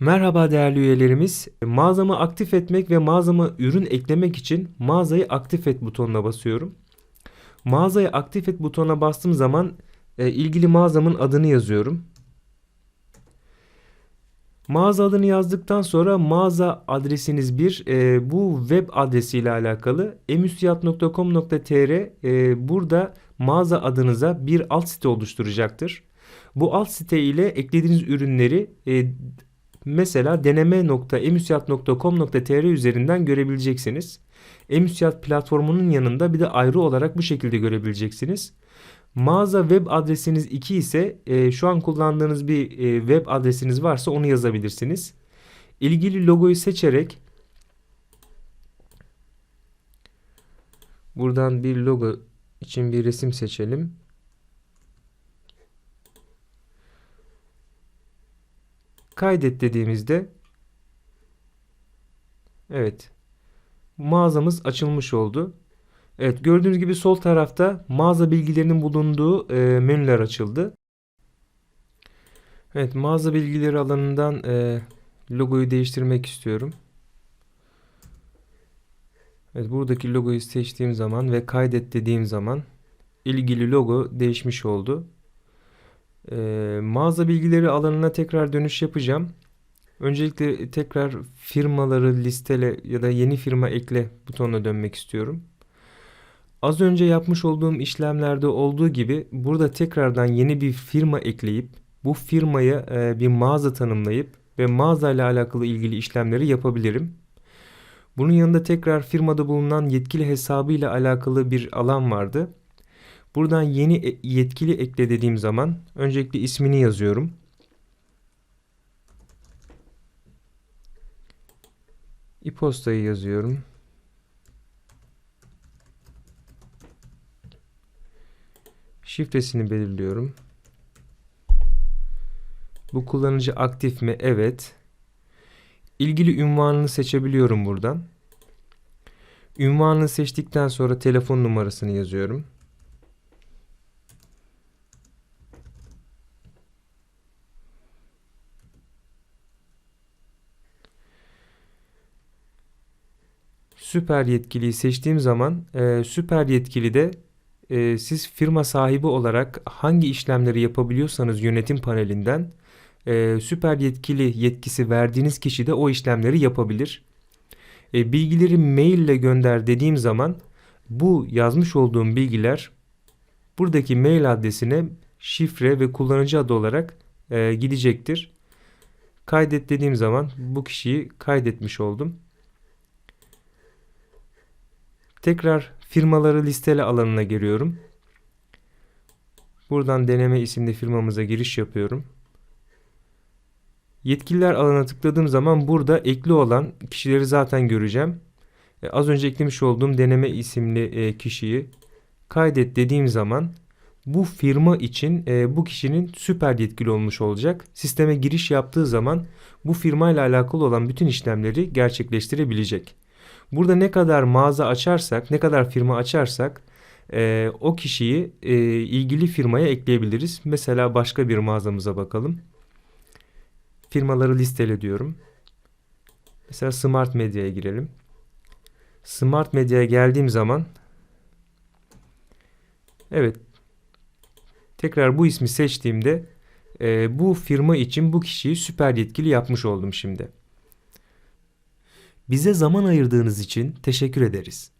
Merhaba değerli üyelerimiz. Mağazamı aktif etmek ve mağazama ürün eklemek için mağazayı aktif et butonuna basıyorum. Mağazayı aktif et butonuna bastığım zaman e, ilgili mağazamın adını yazıyorum. Mağaza adını yazdıktan sonra mağaza adresiniz bir e, bu web adresiyle alakalı emüsiyat.com.tr e, burada mağaza adınıza bir alt site oluşturacaktır. Bu alt site ile eklediğiniz ürünleri e, mesela deneme.emüsiyat.com.tr üzerinden görebileceksiniz. Emüsiyat platformunun yanında bir de ayrı olarak bu şekilde görebileceksiniz. Mağaza web adresiniz 2 ise e, şu an kullandığınız bir e, web adresiniz varsa onu yazabilirsiniz. İlgili logoyu seçerek buradan bir logo için bir resim seçelim. Kaydet dediğimizde evet mağazamız açılmış oldu. Evet gördüğünüz gibi sol tarafta mağaza bilgilerinin bulunduğu e, menüler açıldı. Evet mağaza bilgileri alanından e, logoyu değiştirmek istiyorum. Evet buradaki logoyu seçtiğim zaman ve kaydet dediğim zaman ilgili logo değişmiş oldu. E, mağaza bilgileri alanına tekrar dönüş yapacağım. Öncelikle tekrar firmaları listele ya da yeni firma ekle butonuna dönmek istiyorum. Az önce yapmış olduğum işlemlerde olduğu gibi burada tekrardan yeni bir firma ekleyip bu firmaya e, bir mağaza tanımlayıp ve mağaza ile alakalı ilgili işlemleri yapabilirim. Bunun yanında tekrar firmada bulunan yetkili hesabı ile alakalı bir alan vardı. Buradan yeni e- yetkili ekle dediğim zaman öncelikle ismini yazıyorum. e-postayı yazıyorum. Şifresini belirliyorum. Bu kullanıcı aktif mi? Evet. İlgili ünvanını seçebiliyorum buradan. Ünvanını seçtikten sonra telefon numarasını yazıyorum. Süper yetkiliyi seçtiğim zaman e, süper yetkili de e, siz firma sahibi olarak hangi işlemleri yapabiliyorsanız yönetim panelinden e, süper yetkili yetkisi verdiğiniz kişi de o işlemleri yapabilir. E, bilgileri mail ile gönder dediğim zaman bu yazmış olduğum bilgiler buradaki mail adresine şifre ve kullanıcı adı olarak e, gidecektir. Kaydet dediğim zaman bu kişiyi kaydetmiş oldum. Tekrar firmaları listele alanına giriyorum. Buradan deneme isimli firmamıza giriş yapıyorum. Yetkililer alana tıkladığım zaman burada ekli olan kişileri zaten göreceğim. E, az önce eklemiş olduğum deneme isimli e, kişiyi kaydet dediğim zaman bu firma için e, bu kişinin süper yetkili olmuş olacak. Sisteme giriş yaptığı zaman bu firma ile alakalı olan bütün işlemleri gerçekleştirebilecek. Burada ne kadar mağaza açarsak, ne kadar firma açarsak e, o kişiyi e, ilgili firmaya ekleyebiliriz. Mesela başka bir mağazamıza bakalım. Firmaları listele diyorum. Mesela Smart Medya'ya girelim. Smart Medya'ya geldiğim zaman evet tekrar bu ismi seçtiğimde e, bu firma için bu kişiyi süper yetkili yapmış oldum şimdi. Bize zaman ayırdığınız için teşekkür ederiz.